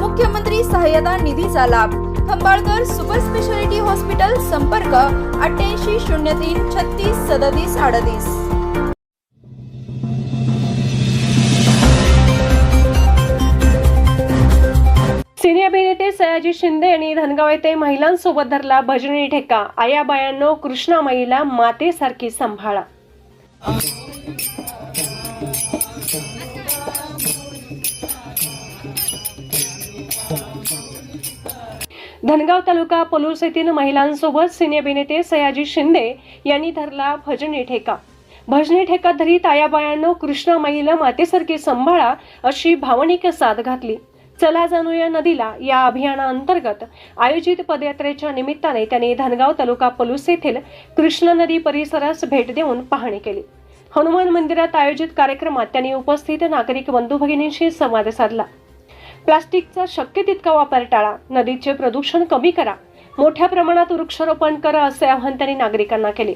मुख्यमंत्री सहाय्यता निधीचा लाभ. खंबाळकर सुपर स्पेशालिटी हॉस्पिटल संपर्क अठ्ठ्याऐंशी शून्य तीन छत्तीस सदतीस अडतीस. सिने अभिनेते सयाजी शिंदे यांनी धनगाव येथे महिलांसोबत धरला भजनी ठेका. आया बायांनो कृष्णा महिला मातेसारखी सांभाळा. धनगाव तालुका पलूस येथील महिलांसोबत सिने अभिनेते सयाजी शिंदे यांनी धरला भजनी ठेका. भजनी ठेका धरीत आयाबायांनो कृष्णामाईला मातेसारखी सांभाळा अशी भावनिक साथ घातली. चला जाणूया नदीला या अभियानाअंतर्गत आयोजित पदयात्रेच्या निमित्ताने त्यांनी धनगाव तालुका पलूस येथील कृष्णा नदी परिसरास भेट देऊन पाहणी केली. हनुमान मंदिरात आयोजित कार्यक्रमात त्यांनी उपस्थित नागरिक बंधू भगिनींशी संवाद साधला. प्लास्टिकचा शक्य तितका वापर टाळा. नदीचे प्रदूषण कमी करा. मोठ्या प्रमाणात वृक्षारोपण करा असे आवाहन त्यांनी नागरिकांना केले.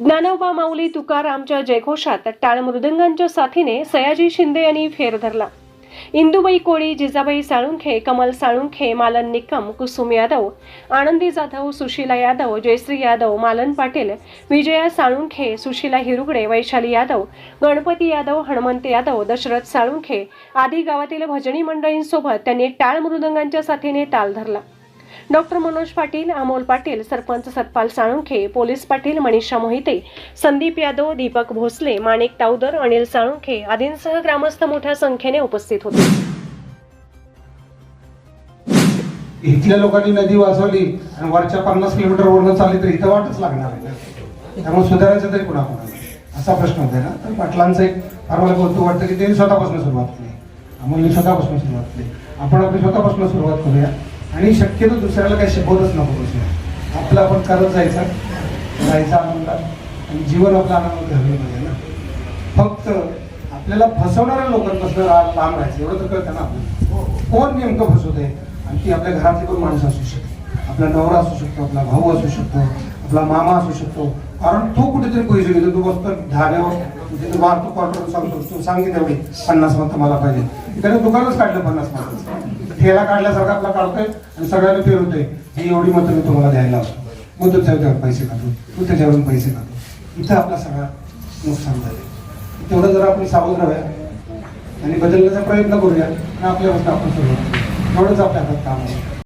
ज्ञानोबा माऊली तुकारामच्या जयघोषात टाळ मृदंगांच्या साथीने सयाजी शिंदे यांनी फेर धरला. इंदुबाई कोळी जिजाबाई साळुंखे कमल साळुंखे मालन निकम कुसुम यादव आनंदी जाधव सुशीला यादव जयश्री यादव मालन पाटील विजया साळुंखे सुशीला हिरुगडे वैशाली यादव गणपती यादव हनुमंत यादव दशरथ साळुंखे आदी गावातील भजनी मंडळींसोबत त्यांनी टाळ मृदंगांच्या साथीने ताल धरला. डॉक्टर मनोज पाटील अमोल पाटील सरपंच सतपाल साळुंखे पोलीस पाटील मनीषा मोहिते संदीप यादव दीपक भोसले माणिक तावदर अनिल साळुंखे आदींसह ग्रामस्थ मोठ्या संख्येने उपस्थित होते. इथल्या लोकांनी नदी वाचवली आणि वरच्या पन्नास किलोमीटर वरून चालली तर इथं वाटच लागणार आहे ना. त्यामुळे सुधारायचं तरी कुणा कोणाला असा प्रश्न होता ना? तर पाटलांचं एक फार मला कौतुक वाटतं की त्यांनी स्वतःपासून सुरुवात केली. अमोलने स्वतःपासून सुरुवात केली. आपण आपली स्वतःपासून सुरुवात करूया. आणि शक्यतो दुसऱ्याला काही शिकवतच नको बसूया आपलं आपण करत जायचं जायचं आनंदात. आणि जीवन आपलं आनंद घालवलं पाहिजे ना. फक्त आपल्याला फसवणाऱ्या लोकांपासून रा- लांब राहायचं एवढं तर कळतं ना आपल्याला. कोण नेमकं फसवते आणि ती आपल्या घरातली पण माणसं असू शकते आपला नवरा असू शकतो आपला भाऊ असू शकतो आपला मामा असू शकतो. कारण तू कुठेतरी पैसे घेतो. तू बसतो धाब्यावर तिथे वाहतूक क्वार्टर सांगतो तू सांगितलं एवढे पन्नास मत मला पाहिजे. त्याने दुकानच काढलं पन्नास मत. ठेला काढल्यासारखा आपला काढतोय आणि सगळ्यांना फिरवतोय ही एवढी मतं मी तुम्हाला द्यायला लावतो. मग तू त्याच्यावर पैसे काढतो तू त्याच्यावरून पैसे काढतो इथं आपला सगळा नुकसान झाले तेवढं जर आपण सावध राहूया आणि बदलण्याचा प्रयत्न करूया आणि आपल्यापासून आपण सुरुवात करूया. एवढंच आपल्या हातात काम आहे.